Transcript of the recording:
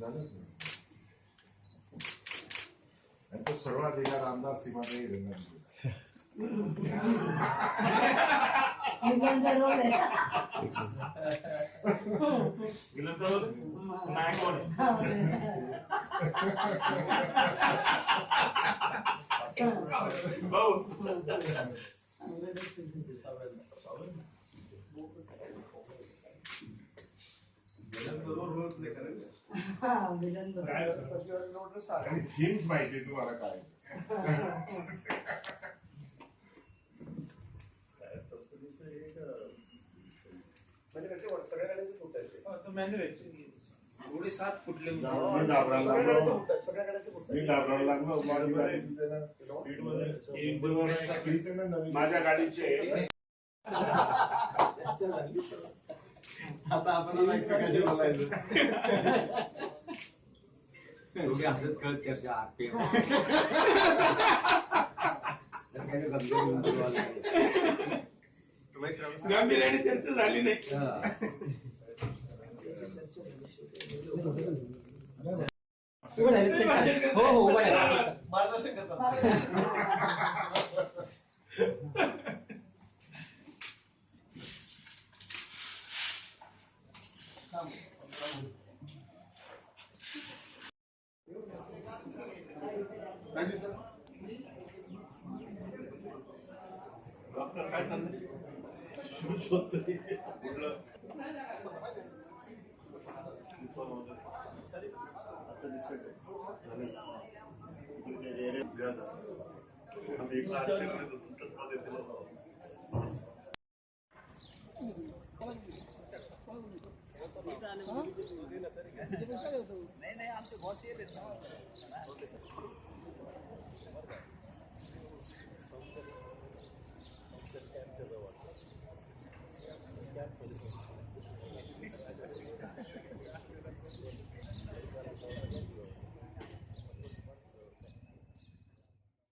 झालंच नाही आणि तो सर्व अधिकार आमदार सीमाताई रंगाने रोल आहे नाही कोण आहे? भाऊ हा विलन. आणि थीम्स माहिती आहे तुम्हाला काय? सात फुटले मी घाबरायला लागलो. मी घाबरायला लागलो. माझी गाडी तिथे ना एक दोन वर्ष तिथे ना नवीन माझ्या गाडीचे आता आपण एकमेकांशी बोलायचं? हसत खेळत चर्चा आरपीएम गांभीर्याने चर्चा झाली नाही. हो. हो उभं झाले 잘 샀네. 기분 좋았다. नाही आमचे बॉस येत